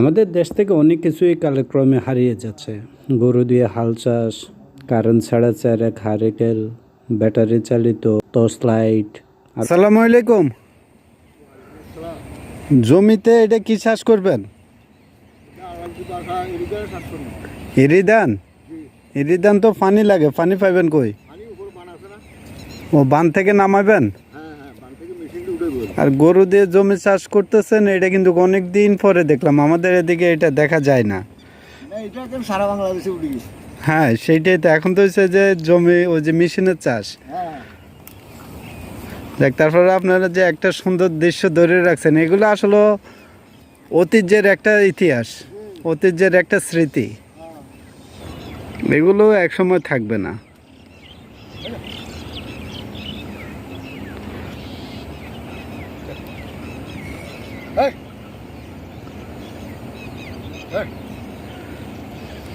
আমাদের দেশ থেকে অনেক কিছুই কালক্রমে হারিয়ে যাচ্ছে। গরু দিয়ে হাল চাষ, কারেন্ট ছাড়া চারা খারেকেল ব্যাটারি চালিত টর্চ লাইট আসসালামু আলাইকুম। জমিতে এটা কি চাষ করবেন? ইরিদান? ইরিদান তো পানি লাগে, পানি পাইবেন কই? ও বান থেকে নামাবেন? আর গরু দিয়ে জমি চাষ করতেছেন এটা কিন্তু অনেক দিন পরে দেখলাম। আমাদের এদিকে এটা দেখা যায় না। সারা বাংলাদেশে উঠে গেছে। হ্যাঁ সেইটাই তো। এখন তো হচ্ছে যে জমি ওই যে মেশিনের চাষ। হ্যাঁ। দেখ তারপরে আপনারা যে একটা সুন্দর দৃশ্য ধরে রাখছেন এগুলো আসলে ঐতিহ্যের একটা ইতিহাস ঐতিহ্যের একটা স্মৃতি। এগুলো একসময় থাকবে না এই। এই।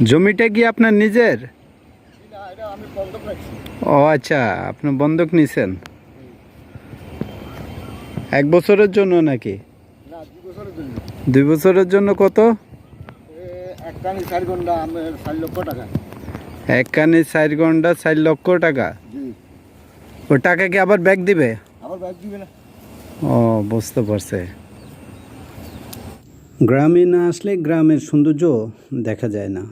জমিটা কি আপনার নিজের? ও আচ্ছা আপনি বন্ধক নিছেন। এক বছরের জন্য নাকি? দুই বছরের জন্য। কত? এক চার ঘণ্টা চার লক্ষ টাকা। এক কানে চার ঘণ্টা চার লক্ষ টাকা? ও টাকা কি আবার ব্যাগ দিবে? আবার ব্যাগ দিবে না। ও বুঝতে পারছে। গ্রামে না আসলে গ্রামের সৌন্দর্য দেখা যায় না।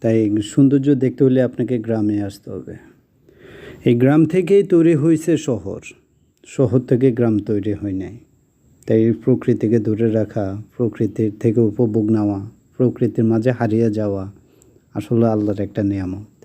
তাই সৌন্দর্য দেখতে হলে আপনাকে গ্রামে আসতে হবে। এই গ্রাম থেকেই তৈরি হয়েছে শহর। শহর থেকে গ্রাম তৈরি হয় নাই। তাই প্রকৃতিকে দূরে রাখা, প্রকৃতির থেকে উপভোগ নেওয়া, প্রকৃতির মাঝে হারিয়ে যাওয়া আসলে আল্লাহর একটা নিয়ামত।